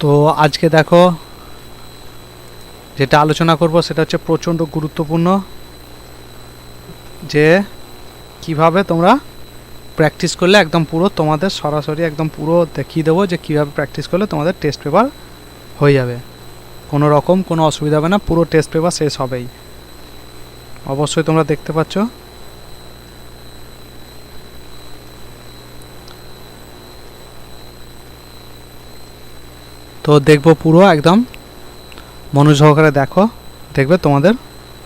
তো আজকে দেখো, যেটা আলোচনা করব সেটা হচ্ছে প্রচণ্ড গুরুত্বপূর্ণ যে কীভাবে তোমরা প্র্যাকটিস করলে একদম পুরো তোমাদের সরাসরি একদম পুরো দেখিয়ে দেবো যে কীভাবে প্র্যাকটিস করলে তোমাদের টেস্ট পেপার হয়ে যাবে। কোনো রকম কোনো অসুবিধা হবে না, পুরো টেস্ট পেপার শেষ হবেই। অবশ্যই তোমরা দেখতে পাচ্ছ। তো দেখব পুরো একদম। মনোযোগ সহকারে দেখো, দেখবে তোমাদের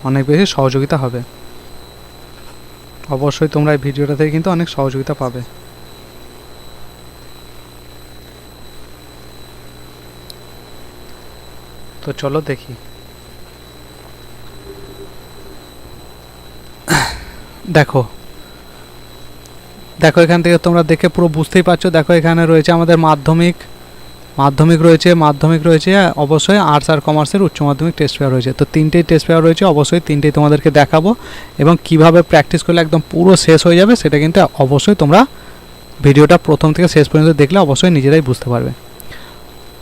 অনেক বেশি সহযোগিতা হবে। অবশ্যই তোমরা এই ভিডিওটা থেকে কিন্তু অনেক সহযোগিতা পাবে। তো চলো দেখি। দেখো। দেখো এখান থেকে তোমরা দেখে পুরো বুঝতেই পারছ। দেখো এখানে রয়েছে আমাদের মাধ্যমিক মাধ্যমিক রয়েছে মাধ্যমিক রয়েছে অবশ্যই আর্টস আর কমার্সের উচ্চ মাধ্যমিক টেস্ট পেপার রয়েছে। তো তিনটেই টেস্ট পেপার রয়েছে, অবশ্যই তিনটেই তোমাদেরকে দেখাবো এবং কীভাবে প্র্যাকটিস করলে একদম পুরো শেষ হয়ে যাবে সেটা কিন্তু অবশ্যই তোমরা ভিডিওটা প্রথম থেকে শেষ পর্যন্ত দেখলে অবশ্যই নিজেরাই বুঝতে পারবে।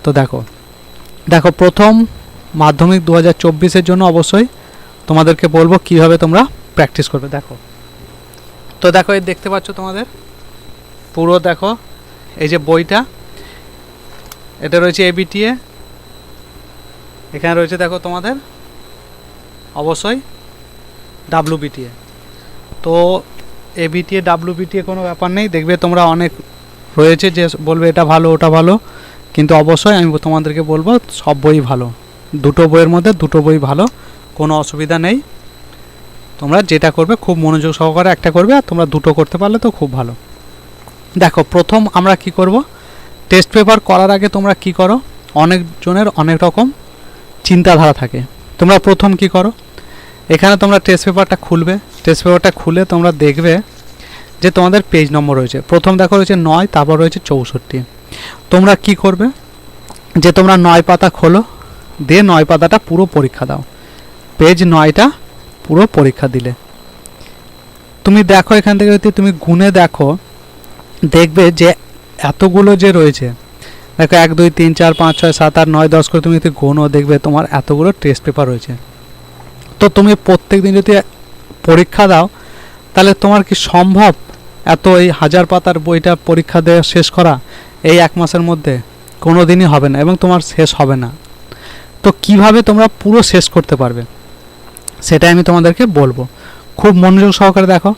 তো দেখো দেখো প্রথম মাধ্যমিক দু হাজার জন্য অবশ্যই তোমাদেরকে বলব কীভাবে তোমরা প্র্যাকটিস করবে। দেখো, তো দেখো এই দেখতে পাচ্ছ তোমাদের? পুরো দেখো, এই যে বইটা এটা রয়েছে এবিটিএ এখানে রয়েছে, দেখো তোমাদের, অবশ্যই ডাব্লুবিটিএ তো এবিটিএ ডাব্লুবিটিএ কোনো ব্যাপার নেই, দেখবে তোমরা অনেক রয়েছে যে বলবে এটা ভালো, ওটা ভালো, কিন্তু অবশ্যই আমি তোমাদেরকে বলব, সব বই ভালো। দুটো বইয়ের মধ্যে দুটো বই ভালো, কোনো অসুবিধা নেই। তোমরা যেটা করবে, খুব মনোযোগ সহকারে একটা করবে, আর তোমরা দুটো করতে পারলে তো খুব ভালো। দেখো, প্রথম আমরা কি করব? টেস্ট পেপার করার আগে তোমরা কি করো? অনেকজনের অনেক রকম চিন্তাধারা থাকে। তোমরা প্রথম কি করো? এখানে তোমরা টেস্ট পেপারটা খুলবে। টেস্ট পেপারটা খুলে তোমরা দেখবে যে তোমাদের পেজ নম্বর রয়েছে। প্রথম দেখো রয়েছে নয়, তারপর রয়েছে চৌষট্টি। তোমরা কি করবে? যে তোমরা নয় পাতা খোলো, দিয়ে নয় পাতাটা পুরো পরীক্ষা দাও। পেজ নয়টা পুরো পরীক্ষা দিলে। তুমি দেখো এখান থেকে যদি তুমি গুনে দেখো, দেখবে যে এতগুলো যে রয়েছে, দেখো এক, দুই, তিন, চার, পাঁচ, ছয়, সাত, আট, নয়, দশ করে তুমি যদি গোনো দেখবে তোমার এতগুলো টেস্ট পেপার রয়েছে। তো তুমি প্রত্যেক দিন যদি পরীক্ষা দাও, তাহলে তোমার কি সম্ভব এত এই হাজার পাতার বইটা পরীক্ষা দেওয়া শেষ করা এই এক মাসের মধ্যে? কোনো দিনই হবে না এবং তোমার শেষ হবে না। তো কীভাবে তোমরা পুরো শেষ করতে পারবে? সেটাই আমি তোমাদেরকে বলব। খুব মনোযোগ সহকারে দেখো।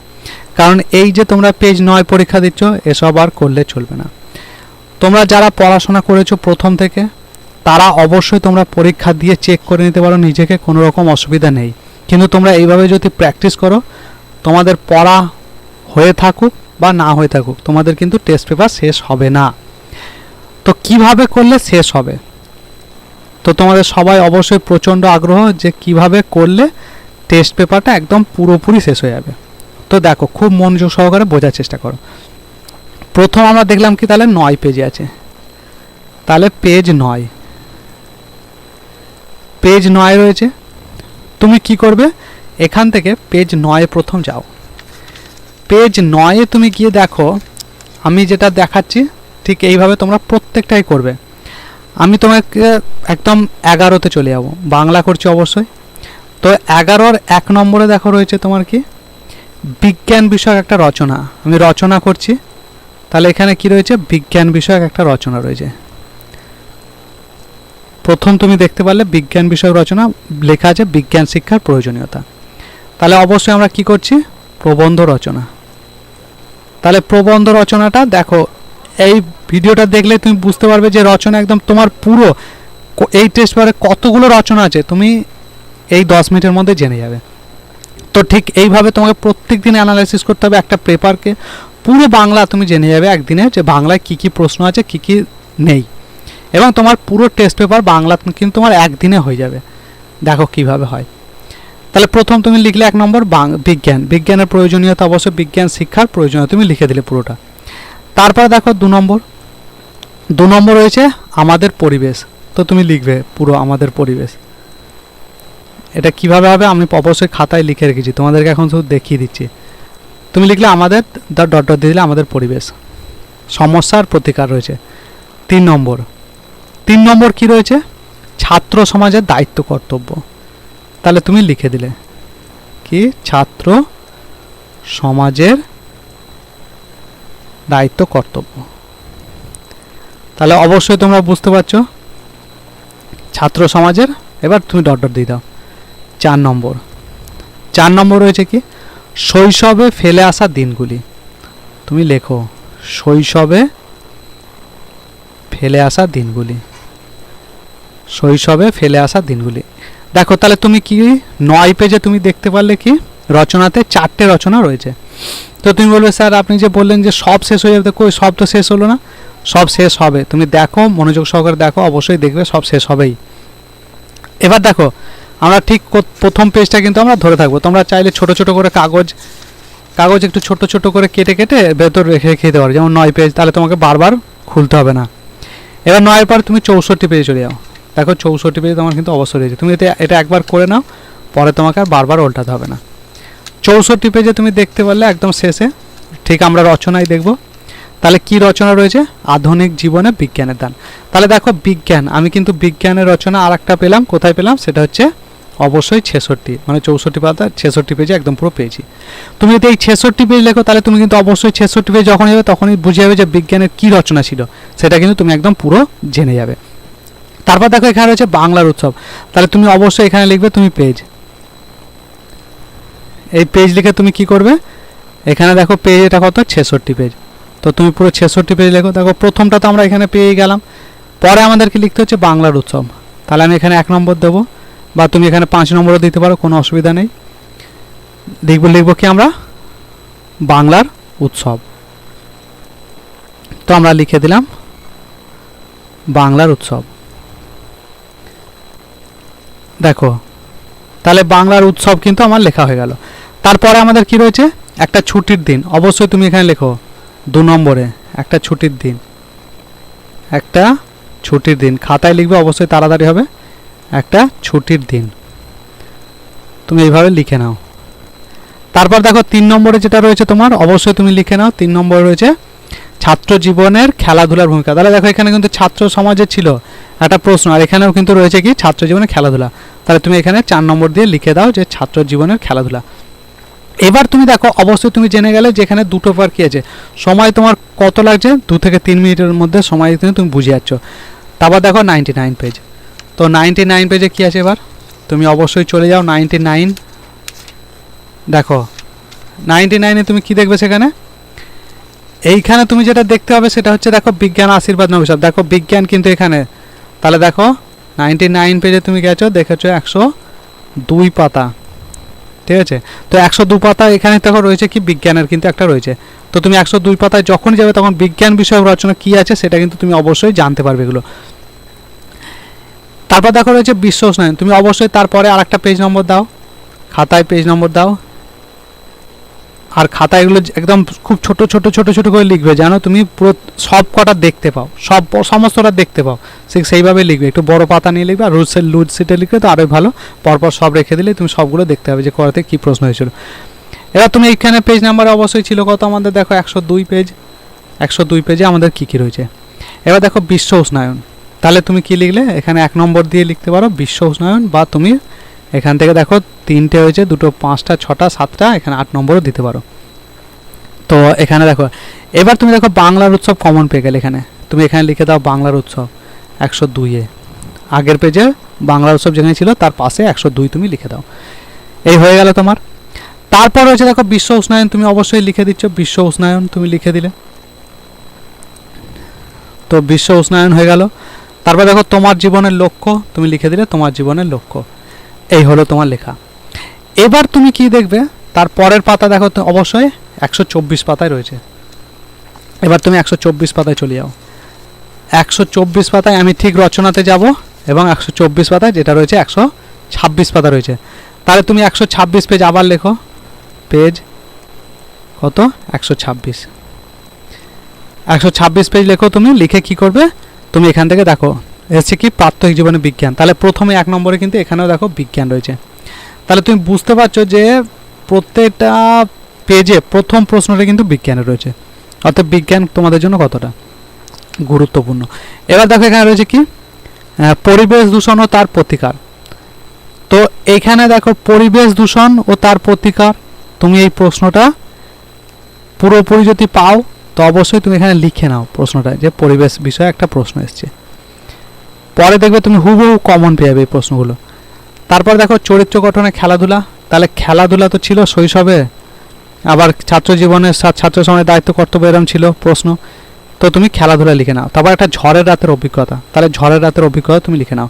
কারণ এই যে তোমরা পেজ নয় পরীক্ষা দিচ্ছ, এসব আর করলে চলবে না। তোমরা যারা পড়াশোনা করেছ প্রথম থেকে, তারা অবশ্যই তোমরা পরীক্ষা দিয়ে চেক করে নিতে পারো, নিজেকে কোনো রকম অসুবিধা নেই। কিন্তু তোমরা এইভাবে যদি প্র্যাকটিস করো, তোমাদের পড়া হয়ে থাকুক বা না হয়ে থাকুক, তোমাদের কিন্তু টেস্ট পেপার শেষ হবে না। তো কীভাবে করলে শেষ হবে? তো তোমাদের সবাই অবশ্যই প্রচণ্ড আগ্রহ যে কীভাবে করলে টেস্ট পেপারটা একদম পুরোপুরি শেষ হয়ে যাবে। তো দেখো, খুব মনোযোগ সহকারে বোঝার চেষ্টা করো। প্রথম আমরা দেখলাম কি, তাহলে নয় পেজে আছে। তাহলে পেজ নয়। পেজ নয় রয়েছে। তুমি কি করবে? এখান থেকে পেজ নয়ে প্রথম যাও। পেজ নয়ে তুমি গিয়ে দেখো, আমি যেটা দেখাচ্ছি, ঠিক এইভাবে তোমরা প্রত্যেকটাই করবে। আমি তোমাকে একদম এগারোতে চলে যাব। বাংলা করছি অবশ্যই। তো এগারোর এক নম্বরে দেখো রয়েছে তোমার কি? বিজ্ঞান বিষয়ক একটা রচনা। আমি রচনা করছি। তাহলে এখানে কি রয়েছে? বিজ্ঞান বিষয়ক একটা রচনা রয়েছে। প্রথম তুমি দেখতে পারলে বিজ্ঞান বিষয়ক রচনা লেখা আছে বিজ্ঞান শিক্ষার প্রয়োজনীয়তা। তাহলে অবশ্যই আমরা কি করছি? প্রবন্ধ রচনা। তাহলে প্রবন্ধ রচনাটা দেখো, এই ভিডিওটা দেখলে তুমি বুঝতে পারবে যে রচনা একদম তোমার পুরো, এই টেস্ট পেপারে কতগুলো রচনা আছে। তুমি এই দশ মিনিটের মধ্যে জেনে যাবে। তো ঠিক এইভাবে তোমাকে প্রত্যেক দিন অ্যানালাইসিস করতে হবে একটা পেপারকে পুরো বাংলা তুমি জেনে যাবে একদিনে যে বাংলায় কি কি প্রশ্ন আছে, কি কি নেই। এবং তোমার পুরো টেস্ট পেপার বাংলা কিন্তু তোমার একদিনে হয়ে যাবে। দেখো কীভাবে হয়। তাহলে প্রথম তুমি লিখলে এক নম্বর বিজ্ঞান। বিজ্ঞানের প্রয়োজনীয়তা অবশ্যই বিজ্ঞান শিক্ষার প্রয়োজনীয়তা তুমি লিখে দিলে পুরোটা। তারপরে দেখো দু নম্বর। দু নম্বর রয়েছে আমাদের পরিবেশ। তো তুমি লিখবে পুরো আমাদের পরিবেশ। এটা কীভাবে হবে আমি অবশ্যই খাতায় লিখে রেখেছি, তোমাদেরকে এখন শুধু দেখিয়ে দিচ্ছি। তুমি লিখলে আমাদের ডট ডট দিয়ে দিলে আমাদের পরিবেশ। সমস্যার প্রতিকার রয়েছে। তিন নম্বর। তিন নম্বর কি রয়েছে? ছাত্র সমাজের দায়িত্ব কর্তব্য। তাহলে তুমি লিখে দিলে। কি? ছাত্র সমাজের দায়িত্ব কর্তব্য। তাহলে অবশ্যই তোমরা বুঝতে পারছ। ছাত্র সমাজের, এবার তুমি ডট ডট দিয়ে দাও। চার নম্বর। চার নম্বর রয়েছে কি? শৈশবে ফেলে আসা দিনগুলি। তুমি লেখো, শৈশবে ফেলে আসা দিনগুলি। শৈশবে ফেলে আসা দিনগুলি। দেখো, তাহলে তুমি কি নয় পেজে তুমি দেখতে পারলে কি? রচনাতে চারটে রচনা রয়েছে। তো তুমি বলবে, স্যার, আপনি যে বললেন যে সব শেষ হয়ে যাবে, কই, সব তো শেষ হলো না? সব শেষ হবে। তুমি দেখো, মনোযোগ সহকারে দেখো, অবশ্যই দেখবে সব শেষ হবেই। এবার দেখো আমরা ঠিক প্রথম পেজটা কিন্তু আমরা ধরে থাকব। তোমরা চাইলে ছোট ছোট করে কাগজ কাগজ একটু ছোট ছোট করে কেটে কেটে ভেতর রেখে রেখে দিতে পারো। যেমন নয় পেজ তাহলে তোমাকে বারবার খুলতে হবে না। এবার নয়ের পর তুমি চৌষট্টি পেজে চলে যাও। দেখো চৌষট্টি পেজে তোমার কিন্তু অবশ্যই রয়েছে। তুমি এটা এটা একবার করে নাও, পরে তোমাকে আর বারবার উল্টাতে হবে না। চৌষট্টি পেজে তুমি দেখতে পারলে একদম শেষে, ঠিক আমরা রচনায় দেখব। তাহলে কি রচনা রয়েছে? আধুনিক জীবনে বিজ্ঞানের দান। তাহলে দেখো বিজ্ঞান, আমি কিন্তু বিজ্ঞানের রচনা আর একটা পেলাম, কোথায় পেলাম? সেটা হচ্ছে অবশ্যই ছেষট্টি মানে চৌষট্টি পাতা, ছেষট্টি পেজে একদম পুরো পেয়েছি। তুমি যদি এই ছেষট্টি পেজ লেখো, তাহলে তুমি কিন্তু অবশ্যই ছেষট্টি পেজ যখন যাবে তখনই বুঝে যাবে যে বিজ্ঞানের কী রচনা ছিল। সেটা কিন্তু তুমি একদম পুরো জেনে যাবে। তারপর দেখো, এখানে রয়েছে বাংলার উৎসব। তাহলে তুমি অবশ্যই এখানে লিখবে তুমি পেজ এই পেজ লিখে তুমি কি করবে? এখানে দেখো পেজ এটা কত? ছেষট্টি পেজ তো তুমি পুরো ছেষট্টি পেজ লেখো। দেখো, প্রথমটা তো আমরা এখানে পেয়ে গেলাম। পরে আমাদেরকে লিখতে হচ্ছে বাংলার উৎসব। তাহলে আমি এখানে এক নম্বর দেবো। বা তুমি এখানে পাঁচ নম্বরও দিতে পারো, কোনো অসুবিধা নেই। লিখব লিখব কি আমরা? বাংলার উৎসব। তো আমরা লিখে দিলাম, বাংলার উৎসব। দেখো, তাহলে বাংলার উৎসব কিন্তু আমার লেখা হয়ে গেল। তারপরে আমাদের কি রয়েছে? একটা ছুটির দিন। অবশ্যই তুমি এখানে লেখো, দু নম্বরে, একটা ছুটির দিন। একটা ছুটির দিন। খাতায় লিখবে, অবশ্যই তাড়াতাড়ি হবে। একটা ছুটির দিন। তুমি এইভাবে লিখে নাও। তারপর দেখো, তিন নম্বরে যেটা রয়েছে তোমার, অবশ্যই তুমি লিখে নাও, তিন নম্বরে রয়েছে ছাত্র জীবনের খেলাধুলার ভূমিকা। তাহলে দেখো, এখানে কিন্তু ছাত্র সমাজে ছিল একটা প্রশ্ন, আর এখানেও কিন্তু রয়েছে কি, ছাত্র জীবনের খেলাধুলা। তাহলে তুমি এখানে চার নম্বর দিয়ে লিখে দাও যে ছাত্র জীবনের খেলাধুলা। এবার তুমি দেখো, অবশ্যই তুমি জেনে গেলে যে এখানে দুটো পার কি আছে। সময় তোমার কত লাগছে? দু থেকে তিন মিনিটের মধ্যে সময় তুমি বুঝে যাচ্ছ। তারপর দেখো নাইনটি নাইন পেজ তো নাইনটি নাইন পেজে কী আছে এবার? তুমি অবশ্যই চলে যাও নাইনটি নাইন দেখো নাইনটি নাইনে তুমি কি দেখবে সেখানে? এইখানে তুমি যেটা দেখতে হবে সেটা হচ্ছে দেখো বিজ্ঞান আশীর্বাদ নবিশাব দেখো বিজ্ঞান কিন্তু এখানে। তাহলে দেখো নাইনটি নাইন পেজে তুমি গেছো, দেখেছ একশো দুই পাতা। ঠিক আছে? তো একশো দু পাতা এখানে দেখো রয়েছে কি? বিজ্ঞানের কিন্তু একটা রয়েছে। তো তুমি একশো দুই পাতায় যখন যাবে তখন বিজ্ঞান বিষয়ক রচনা কি আছে সেটা কিন্তু তুমি অবশ্যই জানতে পারবে এগুলো। তারপর দেখো রয়েছে বিশ্ব উষ্ণায়ন তুমি অবশ্যই তারপরে আর একটা পেজ নম্বর দাও। খাতায় পেজ নম্বর দাও। আর খাতা এগুলো একদম খুব ছোট ছোট ছোট ছোট করে লিখবে। জানো তুমি পুরো সব কটা দেখতে পাও। সব, সমস্তটা দেখতে পাও। ঠিক সেইভাবে লিখবে। একটু বড় পাতা নিয়ে লিখবে আর রুলসের লুড সিটে লিখবে তো আরোই ভালো। পরপর সব রেখে দিলে তুমি সবগুলো দেখতে হবে যে করাতে কী প্রশ্ন হয়েছিল। এবার তুমি এইখানে পেজ নাম্বার অবশ্যই ছিল কত আমাদের? দেখো একশো দুই পেজ একশো দুই পেজে আমাদের কী কী রয়েছে? এবার দেখো বিশ্ব উষ্ণায়ন তাহলে তুমি কি লিখলে? এখানে এক নম্বর দিয়ে লিখতে পারো, বিশ্ব উষ্ণায়ন, বা তুমি এখান থেকে দেখো তিনটে হয়েছে, দুটো পাঁচটা, ছটা, সাতটা, এখানে আট নম্বরও দিতে পারো। তো এখানে দেখো, এবার তুমি দেখো বাংলার উৎসব কমন পেয়ে গেলে এখানে। তুমি এখানে লিখে দাও বাংলার উৎসব, একশো দুইয়ে আগের পেজে বাংলার উৎসব যেখানে ছিল, তার পাশে একশো দুই তুমি লিখে দাও। এই হয়ে গেল তোমার। তারপর রয়েছে দেখো বিশ্ব উষ্ণায়ন, তুমি অবশ্যই লিখে দিচ্ছ, বিশ্ব উষ্ণায়ন তুমি লিখে দিলে। তো বিশ্ব উষ্ণায়ন হয়ে গেল। তারপর দেখো, তোমার জীবনের লক্ষ্য, তুমি লিখে দিলে তোমার জীবনের লক্ষ্য। এই হলো তোমার লেখা। এবার তুমি কি দেখবে? তার পরের পাতা দেখো তো, অবশ্যই একশো চব্বিশ পাতায় রয়েছে। এবার তুমি একশো চব্বিশ পাতায় চলে যাও। একশো চব্বিশ পাতায় আমি ঠিক রচনাতে যাব এবং একশো চব্বিশ পাতায় যেটা রয়েছে, একশো ছাব্বিশ পাতা রয়েছে। তাহলে তুমি একশো ছাব্বিশ পেজ আবার লেখো। পেজ কত? একশো ছাব্বিশ। একশো ছাব্বিশ পেজ লেখো তুমি, লিখে কি করবে? তুমি এখান থেকে দেখো, এসছে কি প্রাত্যহিক জীবনে বিজ্ঞান। তাহলে প্রথমে এক নম্বরে কিন্তু এখানেও দেখো বিজ্ঞান রয়েছে। তাহলে তুমি বুঝতে পারছ যে প্রত্যেকটা পেজে প্রথম প্রশ্নটা কিন্তু বিজ্ঞানের রয়েছে। অর্থাৎ বিজ্ঞান তোমাদের জন্য কতটা? গুরুত্বপূর্ণ। এবার দেখো এখানে রয়েছে কি? পরিবেশ দূষণ ও তার প্রতিকার। তো এখানে দেখো পরিবেশ দূষণ ও তার প্রতিকার। তুমি এই প্রশ্নটা পুরোপুরি যদি পাও তো অবশ্যই তুমি এখানে লিখে নাও প্রশ্নটা, যে পরিবেশ বিষয়ে একটা প্রশ্ন এসছে। পরে দেখবে তুমি হুবহু কমন পেয়ে যাবে এই প্রশ্নগুলো। তারপর দেখো চরিত্র গঠনে খেলাধুলা, তাহলে খেলাধুলা তো ছিল শৈশবে, আবার ছাত্র জীবনের ছাত্র সময়ের দায়িত্ব, কর্তব্য এরম ছিল প্রশ্ন। তো তুমি খেলাধুলা লিখে নাও। তারপর একটা ঝড়ের রাতের অভিজ্ঞতা, তাহলে ঝড়ের রাতের অভিজ্ঞতা তুমি লিখে নাও।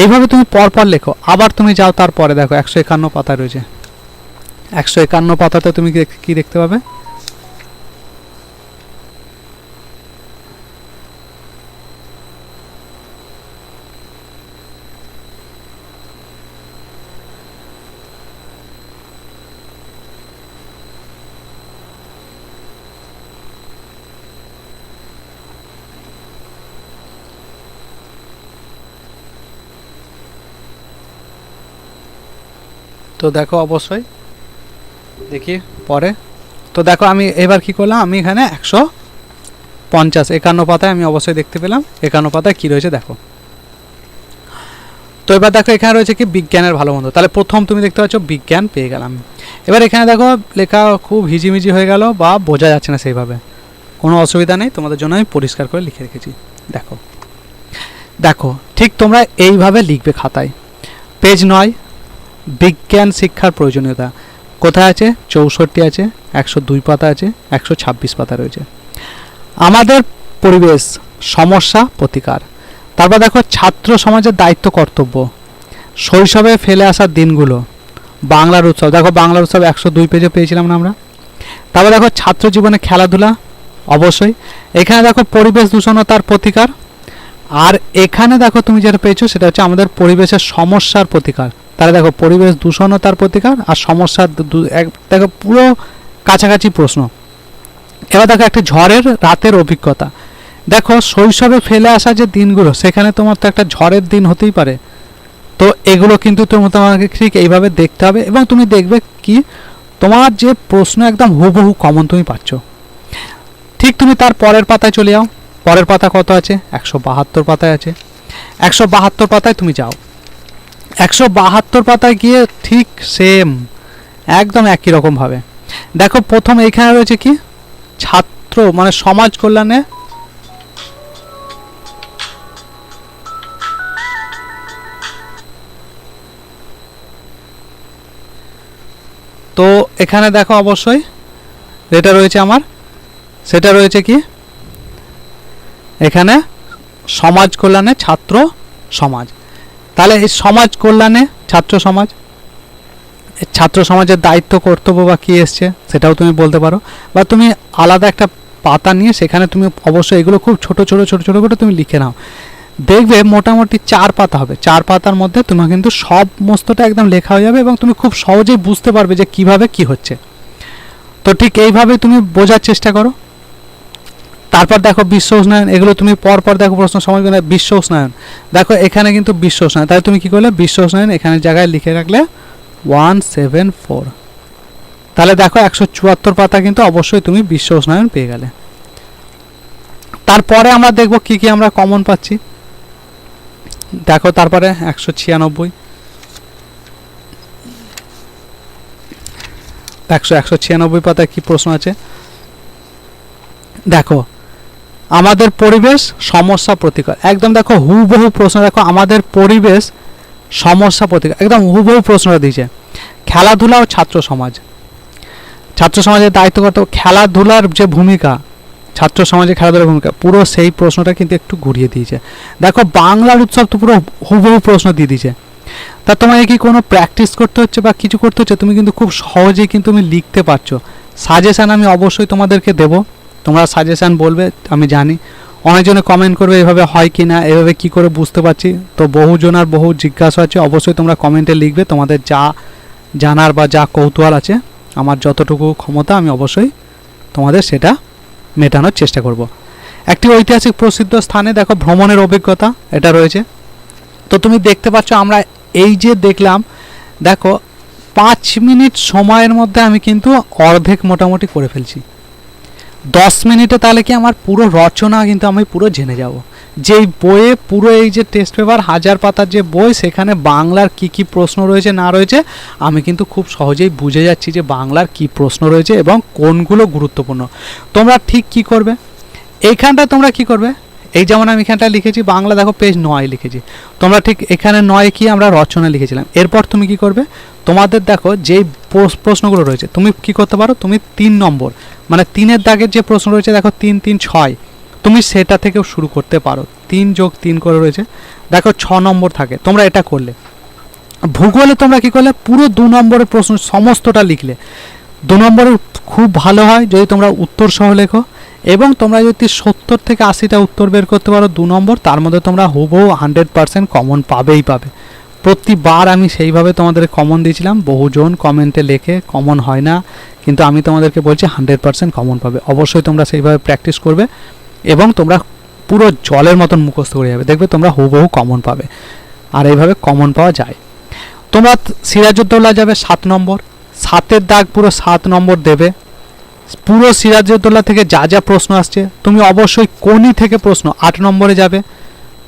এইভাবে তুমি পরপর লেখো। আবার তুমি যাও তারপরে দেখো, একশো একান্ন পাতা রয়েছে। একশো একান্ন পাতাতে তুমি কি দেখতে পাবে? তো দেখো অবশ্যই। দেখি, পরে। তো দেখো, আমি এবার কি করলাম, আমি এখানে একশো পঞ্চাশ, একান্ন পাতায় আমি অবশ্যই দেখতে পেলাম। একান্ন পাতায় কি রয়েছে দেখো। তো এবার দেখো, এখানে রয়েছে কি বিজ্ঞানের ভালো মন্দ। তাহলে প্রথম তুমি দেখতে পাচ্ছ বিজ্ঞান পেয়ে গেলাম। এবার এখানে দেখো, লেখা খুব হিজিমিজি হয়ে গেল বা বোঝা যাচ্ছে না সেইভাবে। কোনো অসুবিধা নেই, তোমাদের জন্য আমি পরিষ্কার করে লিখে রেখেছি। দেখো। দেখো, ঠিক তোমরা এইভাবে লিখবে খাতায়। পেজ নয় বিজ্ঞান শিক্ষার প্রয়োজনীয়তা। কোথায় আছে? চৌষট্টি আছে, একশো দুই পাতা আছে, একশো ছাব্বিশ পাতা রয়েছে। আমাদের পরিবেশ সমস্যা প্রতিকার। তারপর দেখো, ছাত্র সমাজের দায়িত্ব কর্তব্য। শৈশবে ফেলে আসার দিনগুলো। বাংলার উৎসব। দেখো, বাংলার উৎসব একশো দুই পেজে পেয়েছিলাম না আমরা? তারপর দেখো, ছাত্র জীবনে খেলাধুলা। অবশ্যই। এখানে দেখো, পরিবেশ দূষণ তার প্রতিকার। আর এখানে দেখো, তুমি যেটা পেয়েছ, সেটা হচ্ছে আমাদের পরিবেশের সমস্যার প্রতিকার। তাহলে দেখো পরিবেশ দূষণ ও তার প্রতিকার আর এক, দেখো পুরো কাছাকাছি প্রশ্ন। এবার দেখো একটা ঝড়ের রাতের অভিজ্ঞতা। দেখো শৈশবে ফেলে আসা যে দিনগুলো, সেখানে তোমার তো একটা ঝড়ের দিন হতেই পারে। তো এগুলো কিন্তু তোমার তোমাকে ঠিক এইভাবে দেখতে হবে এবং তুমি দেখবে কি তোমার যে প্রশ্ন একদম হুবহু কমন তুমি পাচ্ছ। ঠিক তুমি তার পরের পাতায় চলে যাও। পরের পাতা কত আছে? একশো বাহাত্তর পাতায় আছে। একশো বাহাত্তর পাতায় তুমি যাও। একশো বাহাত্তর পাতায় গিয়ে ঠিক সেম একদম একই রকমভাবে দেখো, প্রথম এইখানে রয়েছে কি? ছাত্র মানে সমাজ কল্যাণে। তো এখানে দেখো অবশ্যই, যেটা রয়েছে আমার, সেটা রয়েছে কি? এখানে সমাজ কল্যাণে ছাত্র সমাজ। তাহলে এই সমাজ কল্যাণে, ছাত্র সমাজ ছাত্র সমাজের দায়িত্ব, কর্তব্য বা কী এসছে সেটাও তুমি বলতে পারো। বা তুমি আলাদা একটা পাতা নিয়ে সেখানে তুমি অবশ্যই এগুলো খুব ছোট ছোট ছোট ছোট করে তুমি লিখে নাও। দেখবে মোটামুটি চার পাতা হবে। চার পাতার মধ্যে তোমার কিন্তু সমস্তটা একদম লেখা হয়ে যাবে এবং তুমি খুব সহজেই বুঝতে পারবে যে কীভাবে কি হচ্ছে। তো ঠিক এইভাবে তুমি বোঝার চেষ্টা করো। তারপর দেখো বিশ্ব উষ্ণায়ন, এগুলো তুমি পর পর দেখো প্রশ্ন, সময় করে বিশ্ব উষ্ণায়ন। দেখো এখানে কিন্তু বিশ্ব উষ্ণায়ন, তাহলে তুমি কি করলে? বিশ্ব উষ্ণায়ন এখানে জায়গায় লিখে রাখলে ওয়ান সেভেন ফোর তাহলে দেখো একশো চুয়াত্তর পাতা কিন্তু অবশ্যই তুমি বিশ্ব উষ্ণায়ন পেয়ে গেলে। তারপরে আমরা দেখব কি কি আমরা কমন পাচ্ছি। দেখো তারপরে একশো ছিয়ানব্বই। একশো একশো ছিয়ানব্বই পাতায় কি প্রশ্ন আছে? দেখো আমাদের পরিবেশ সমস্যা প্রতিকার। একদম দেখো হুবহু প্রশ্ন, দেখো আমাদের পরিবেশ সমস্যা প্রতিকার। একদম হুবহু প্রশ্নটা দিয়েছে। খেলাধুলা ও ছাত্র সমাজ। ছাত্র সমাজের দায়িত্ব করতে খেলাধুলার যে ভূমিকা, ছাত্র সমাজে খেলাধুলার ভূমিকা, পুরো সেই প্রশ্নটা কিন্তু একটু ঘুরিয়ে দিয়েছে। দেখো বাংলার উৎসব তো পুরো হুবহু প্রশ্ন দিয়ে দিয়েছে। তা তোমাকে কি কোনো প্র্যাকটিস করতে হচ্ছে বা কিছু করতে হচ্ছে? তুমি কিন্তু খুব সহজেই কিন্তু তুমি লিখতে পারছ। সাজেশান আমি অবশ্যই তোমাদেরকে দেব। তোমরা সাজেশান বলবে, আমি জানি। অনেকজনে কমেন্ট করবে এভাবে হয় কি না এভাবে কি করে বুঝতে পারছি। তো বহুজন আর বহু জিজ্ঞাসা আছে, অবশ্যই তোমরা কমেন্টে লিখবে, তোমাদের যা জানার বা যা কৌতূহল আছে, আমার যতটুকু ক্ষমতা, আমি অবশ্যই তোমাদের সেটা মেটানোর চেষ্টা করব। একটি ঐতিহাসিক প্রসিদ্ধ স্থানে দেখো, ভ্রমণের অভিজ্ঞতা, এটা রয়েছে। তো তুমি দেখতে পাচ্ছ, আমরা এই যে দেখলাম, দেখো, পাঁচ মিনিট সময়ের মধ্যে আমি কিন্তু অর্ধেক মোটামুটি করে ফেলছি। দশ মিনিটে তাহলে কি আমার পুরো রচনা কিন্তু আমি পুরো জেনে যাব? যেই বইয়ে পুরো এই যে টেস্ট পেপার হাজার পাতার যে বই, সেখানে বাংলার কি কি প্রশ্ন রয়েছে, না রয়েছে, আমি কিন্তু খুব সহজেই বুঝে যাচ্ছি যে বাংলার কি প্রশ্ন রয়েছে এবং কোনগুলো গুরুত্বপূর্ণ। তোমরা ঠিক কি করবে? এইখানটা তোমরা কি করবে? এই যেমন আমি এখানটা লিখেছি, বাংলা দেখো পেজ নয় লিখেছি। তোমরা ঠিক এখানে নয় কি আমরা রচনা লিখেছিলাম। এরপর তুমি কি করবে? তোমাদের দেখো যেই প্রশ্নগুলো রয়েছে, তুমি কি করতে পারো? তুমি তিন নম্বর মানে তিনের দাগের যে প্রশ্ন রয়েছে, দেখো তিন তিন, ছয়, তুমি সেটা থেকেও শুরু করতে পারো। তিন যোগ তিন করে রয়েছে, দেখো ছ নম্বর থাকে, তোমরা এটা করলে। ভূগোলে তোমরা কি করলে? পুরো দু নম্বরের প্রশ্ন সমস্তটা লিখলে। দু নম্বরের খুব ভালো হয়, যদি তোমরা উত্তর সহ লেখো। এবং তোমরা যদি সত্তর থেকে আশিটা উত্তর বের করতে পারো দু নম্বর, তার মধ্যে তোমরা হুবহু হান্ড্রেড পার্সেন্ট কমন পাবেই পাবে। প্রতিবার আমি সেইভাবে তোমাদের কমন দিয়েছিলাম, বহুজন কমেন্টে লেখে কমন হয় না, কিন্তু আমি তোমাদেরকে বলছি হান্ড্রেড পার্সেন্ট কমন পাবে। অবশ্যই তোমরা সেইভাবে প্র্যাকটিস করবে এবং তোমরা পুরো জলের মতন মুখস্থ করে যাবে। দেখবে তোমরা হুবহু কমন পাবে। আর এইভাবে কমন পাওয়া যায়। তোমরা সিরাজউদ্দৌলা যাবে সাত নম্বর, সাতের দাগ পুরো সাত নম্বর দেবে। পুরো সিরাজউদ্দৌলা থেকে যা যা প্রশ্ন আসছে, তুমি অবশ্যই কোনি থেকে প্রশ্ন, আট নম্বরে যাবে।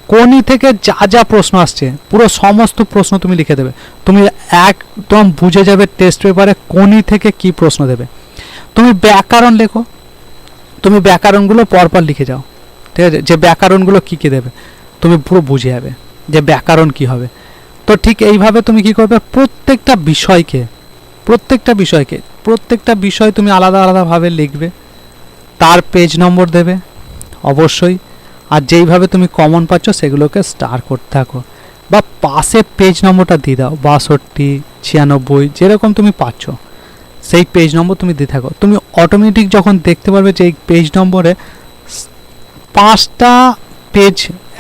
কোনি থেকে যা যা প্রশ্ন আসছে, পুরো সমস্ত প্রশ্ন তুমি লিখে দেবে। তুমি একদম বুঝে যাবে টেস্ট পেপারে কোনি থেকে কি প্রশ্ন দেবে। তুমি ব্যাকরণ লেখো। তুমি ব্যাকরণগুলো পরপর লিখে যাও। ঠিক আছে? যে ব্যাকরণগুলো কী কী দেবে, তুমি পুরো বুঝে যাবে যে ব্যাকরণ কি হবে। তো ঠিক এইভাবে তুমি কি করবে? প্রত্যেকটা বিষয়কে প্রত্যেকটা বিষয়কে, প্রত্যেকটা বিষয় তুমি আলাদা আলাদাভাবে লিখবে, তার পেজ নম্বর দেবে, অবশ্যই। আর যেইভাবে তুমি কমন পাচ্ছ সেগুলোকে স্টার করতে থাকো। বা পাশে পেজ নম্বরটা দিয়ে দাও, বাষট্টি, ছিয়ানব্বই, যেরকম তুমি পাচ্ছ, সেই পেজ নম্বর তুমি দিয়ে থাকো। তুমি অটোমেটিক যখন দেখতে পারবে যে এই পেজ নম্বরে পাঁচটা পেজ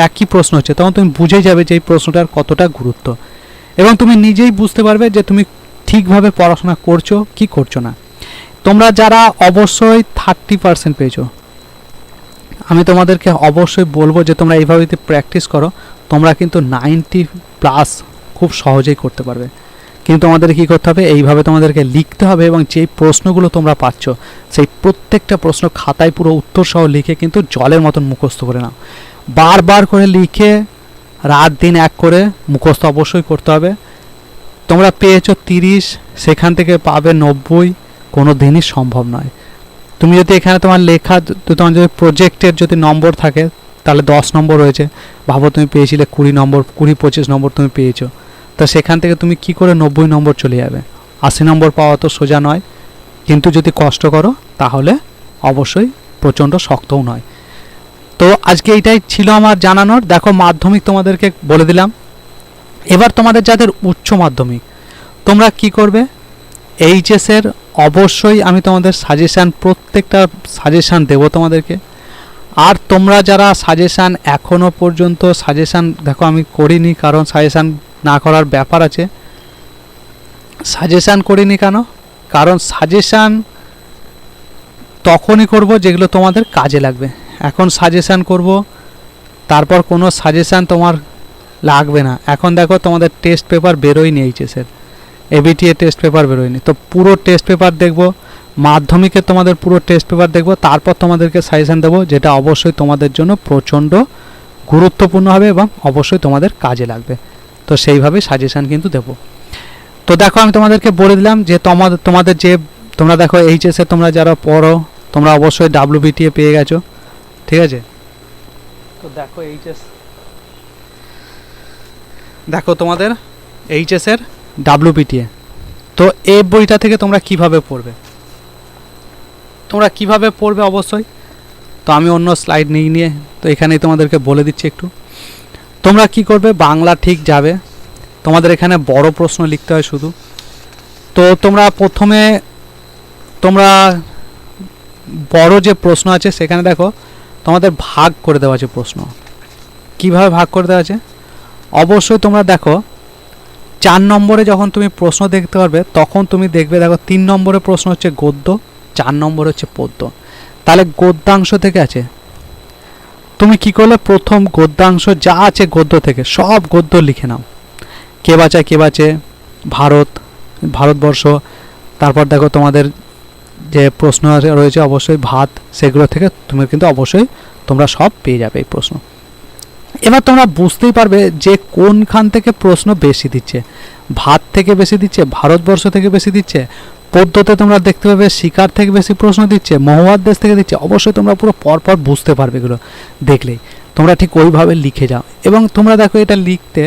একই প্রশ্ন হচ্ছে, তখন তুমি বুঝে যাবে যে এই প্রশ্নটার কতটা গুরুত্ব। এবং তুমি নিজেই বুঝতে পারবে যে তুমি ঠিকভাবে পড়াশোনা করছ, কি করছ না? তোমরা যারা অবশ্যই থার্টি পার্সেন্ট পেয়েছ, আমি তোমাদেরকে অবশ্যই বলব যে তোমরা এইভাবে যদি প্র্যাকটিস করো, তোমরা কিন্তু নাইনটি প্লাস খুব সহজেই করতে পারবে। কিন্তু তোমাদের কী করতে হবে? এইভাবে তোমাদেরকে লিখতে হবে এবং যেই প্রশ্নগুলো তোমরা পাচ্ছ, সেই প্রত্যেকটা প্রশ্ন খাতায় পুরো উত্তর সহ লিখে কিন্তু জলের মতন মুখস্থ করে নাও। বারবার করে লিখে, রাত দিন এক করে মুখস্থ অবশ্যই করতে হবে। তোমরা পেয়েছ তিরিশ, সেখান থেকে পাবে নব্বই, কোনো দিনই সম্ভব নয়। তুমি যদি এখানে তোমার লেখা তোমার যদি প্রজেক্টের যদি নম্বর থাকে, তাহলে দশ নম্বর রয়েছে। ভাবো তুমি পেয়েছিলে কুড়ি নম্বর, কুড়ি পঁচিশ নম্বর তুমি পেয়েছ। তা সেখান থেকে তুমি কি করে নব্বই নম্বর চলে যাবে? আশি নম্বর পাওয়া তো সোজা নয়। কিন্তু যদি কষ্ট করো, তাহলে অবশ্যই প্রচণ্ড শক্তও নয়। তো আজকে এইটাই ছিল আমার জানানোর। দেখো, মাধ্যমিক তোমাদেরকে বলে দিলাম। এবার তোমাদের যাদের উচ্চ মাধ্যমিক, তোমরা কি করবে? এইচএসের অবশ্যই আমি তোমাদের সাজেশান প্রত্যেকটা সাজেশান দেবো তোমাদেরকে। আর তোমরা যারা সাজেশান এখনও পর্যন্ত সাজেশান দেখো আমি করিনি কারণ সাজেশান না করার ব্যাপার আছে। সাজেশান করিনি কেন? কারণ সাজেশান তখনই করব যেগুলো তোমাদের কাজে লাগবে। এখন সাজেশান করব, তারপর কোনো সাজেশান তোমার লাগবে না। এখন দেখো তোমাদের টেস্ট পেপার বেরোয়নি এইচএসের এবিটিএ টেস্ট পেপার বেরোয়নি। তো পুরো টেস্ট পেপার দেখব, মাধ্যমিকে তোমাদের পুরো টেস্ট পেপার দেখব, তারপর তোমাদেরকে সাজেশান দেবো, যেটা অবশ্যই তোমাদের জন্য প্রচণ্ড গুরুত্বপূর্ণ হবে এবং অবশ্যই তোমাদের কাজে লাগবে। তো সেইভাবে সাজেশান কিন্তু দেব। তো দেখো আমি তোমাদেরকে বলে দিলাম যে তোমাদের তোমাদের যে, তোমরা দেখো এইচএসে তোমরা যারা পড়ো, তোমরা অবশ্যই ডাব্লিউবিটিএ পেয়ে গেছো। ঠিক আছে? তো দেখো এইচএস দেখো তোমাদের এইচএসের ডাব্লিউবিটিএ তো এই বইটা থেকে তোমরা কীভাবে পড়বে? তোমরা কীভাবে পড়বে অবশ্যই? তো আমি অন্য স্লাইড নিয়ে নিয়ে তো এখানেই তোমাদেরকে বলে দিচ্ছি একটু। তোমরা কি করবে? বাংলা ঠিক যাবে। তোমাদের এখানে বড় প্রশ্ন লিখতে হয় শুধু। তো তোমরা প্রথমে তোমরা বড় যে প্রশ্ন আছে সেখানে দেখো, তোমাদের ভাগ করে দেওয়া আছে প্রশ্ন। কীভাবে ভাগ করে দেওয়া আছে? অবশ্যই তোমরা দেখো, চার নম্বরে যখন তুমি প্রশ্ন দেখতে পারবে, তখন তুমি দেখবে দেখো তিন নম্বরে প্রশ্ন হচ্ছে গদ্য, চার নম্বর হচ্ছে পদ্য। তাহলে গদ্যাংশ থেকে আছে। তুমি কি করলে? প্রথম গদ্যাংশ যা আছে গদ্য থেকে, সব গদ্য লিখে নাও। কে বাঁচায় কে বাঁচে? ভারত, ভারতবর্ষ। তারপর দেখো তোমাদের যে প্রশ্ন রয়েছে অবশ্যই ভাত, সেগুলো থেকে তুমি কিন্তু অবশ্যই তোমরা সব পেয়ে যাবে এই প্রশ্ন। এবার তোমরা বুঝতেই পারবে যে কোনখান থেকে প্রশ্ন বেশি দিচ্ছে। ভাত থেকে বেশি দিচ্ছে, ভারতবর্ষ থেকে বেশি দিচ্ছে, পদ্মতে তোমরা দেখতে পাবে শিকার থেকে বেশি প্রশ্ন দিচ্ছে, মহুয়ার দেশ থেকে দিচ্ছে। অবশ্যই তোমরা পুরো পরপর বুঝতে পারবে এগুলো। দেখলেই তোমরা ঠিক ওইভাবে লিখে যাও। এবং তোমরা দেখো এটা লিখতে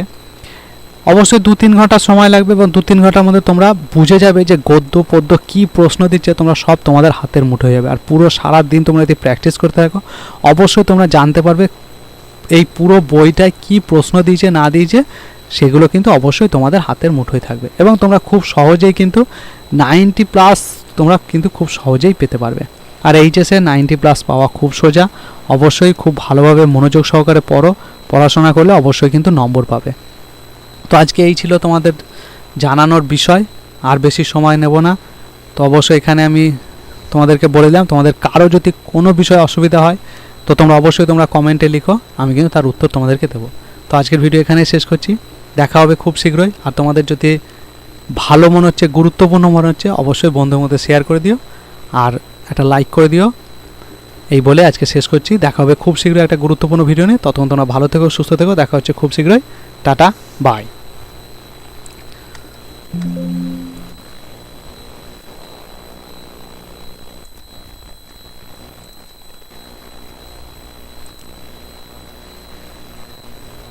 অবশ্যই দু তিন ঘণ্টা সময় লাগবে এবং দু তিন ঘণ্টার মধ্যে তোমরা বুঝে যাবে যে গদ্য, পদ্য কি প্রশ্ন দিচ্ছে, তোমরা সব তোমাদের হাতের মুঠো হয়ে যাবে। আর পুরো সারা দিন তোমরা যদি প্র্যাকটিস করতে থাকো, অবশ্যই তোমরা জানতে পারবে এই পুরো বইটায় কি প্রশ্ন দিয়েছে, না দিয়েছে, সেগুলো কিন্তু অবশ্যই তোমাদের হাতের মুঠোয় থাকবে। এবং তোমরা খুব সহজেই কিন্তু নাইনটি প্লাস তোমরা কিন্তু খুব সহজেই পেতে পারবে। আর এইচএসে নাইনটি প্লাস পাওয়া খুব সোজা। অবশ্যই খুব ভালোভাবে মনোযোগ সহকারে পড়ো। পড়াশোনা করলে অবশ্যই কিন্তু নম্বর পাবে। তো আজকে এই ছিল তোমাদের জানানোর বিষয়। আর বেশি সময় নেব না। তো অবশ্যই এখানে আমি তোমাদেরকে বলে দিলাম, তোমাদের কারও যদি কোনো বিষয়ে অসুবিধা হয় তো তোমরা অবশ্যই তোমরা কমেন্টে লিখো, আমি কিন্তু তার উত্তর তোমাদেরকে দেবো। তো আজকের ভিডিও এখানেই শেষ করছি। দেখা হবে খুব শীঘ্রই। আর তোমাদের যদি ভালো মনে হচ্ছে, গুরুত্বপূর্ণ মনে হচ্ছে, অবশ্যই বন্ধুর মধ্যে শেয়ার করে দিও। আর একটা লাইক করে দিও। এই বলে আজকে শেষ করছি। দেখা হবে খুব শীঘ্রই একটা গুরুত্বপূর্ণ ভিডিও নিয়ে। ততক্ষণ তোমরা ভালো থেকো, সুস্থ থেকো। দেখা হচ্ছে খুব শীঘ্রই। Tata bye